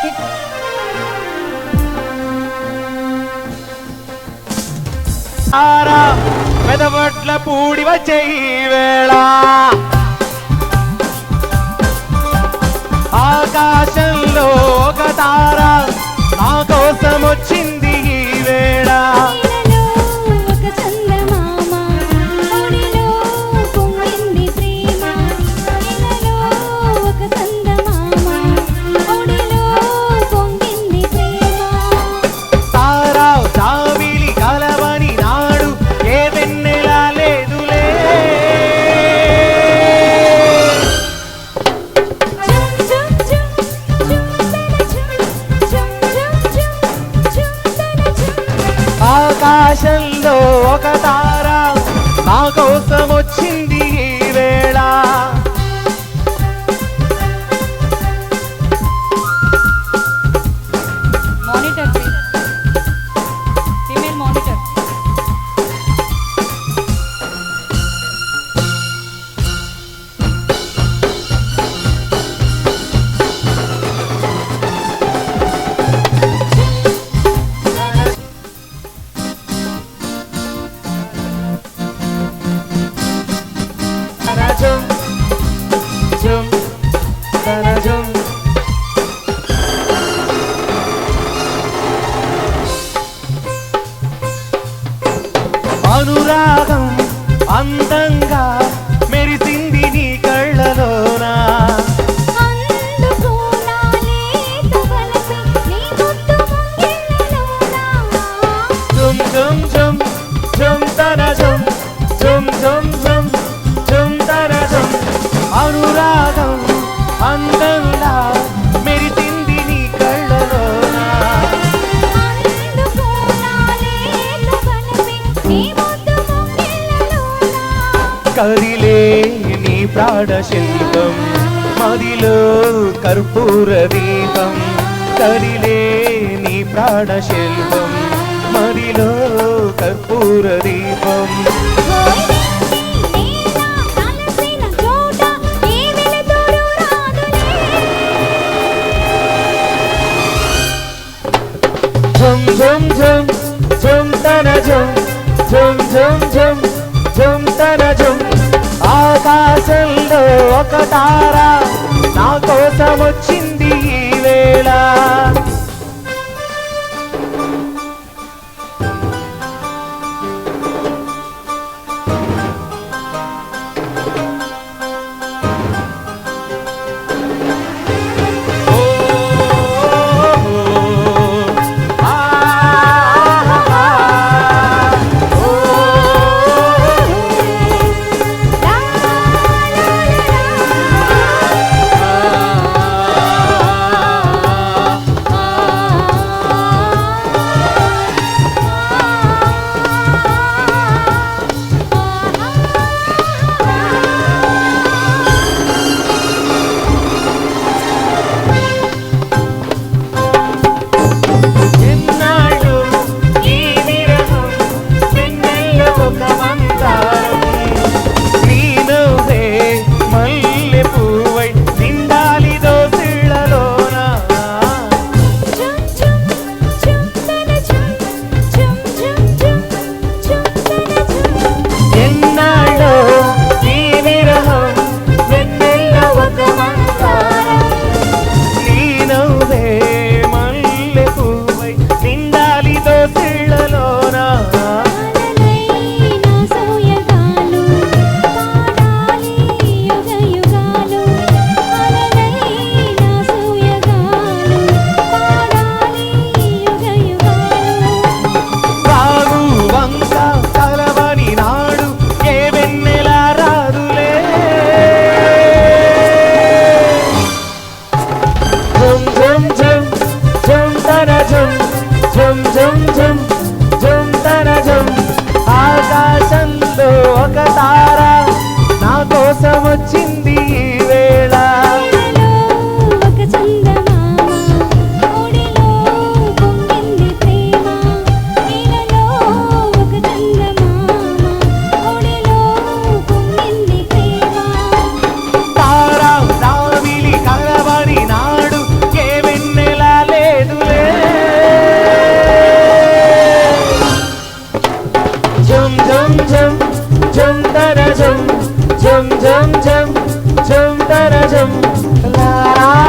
Jacket పెదవట్ల Pudi వచ్చే వేళ ఆకాశంలో ఆకాశంలో ఒక తారా నా కోసం వచ్చి కదిలే నీ ప్రాణశిల్పం మదిలో కర్పూర దీపం కదిలే నీ ప్రాణశిల్పం మదిలో కర్పూర దీపం. జం జం జం झुम జం. జం జం జం జం झुम జం. ఒక తారా నా కోసం వచ్చింది ఈ వేళ. ఆకాశమొచ్చింది వేళ Jump, jump, jump, jump, da da jump. జం జం జం జం తర జం. లా